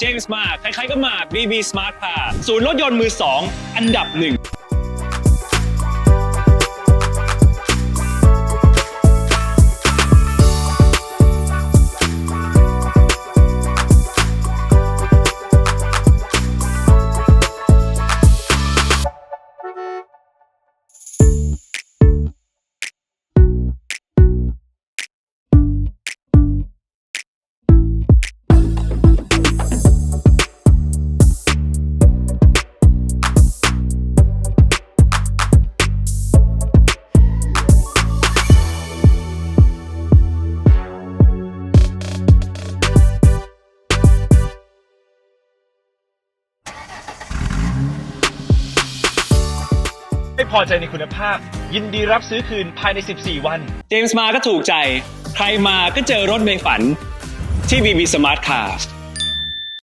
เจมส์มาใครๆก็มา BB Smart Car ศูนย์รถยนต์มือ 2 อันดับหนึ่ง ไม่พอใจในคุณภาพ ยินดีรับซื้อคืนภายใน 14 วัน เจมส์มาก็ถูกใจ ใครมาก็เจอรถในฝันที่ BB Smart Car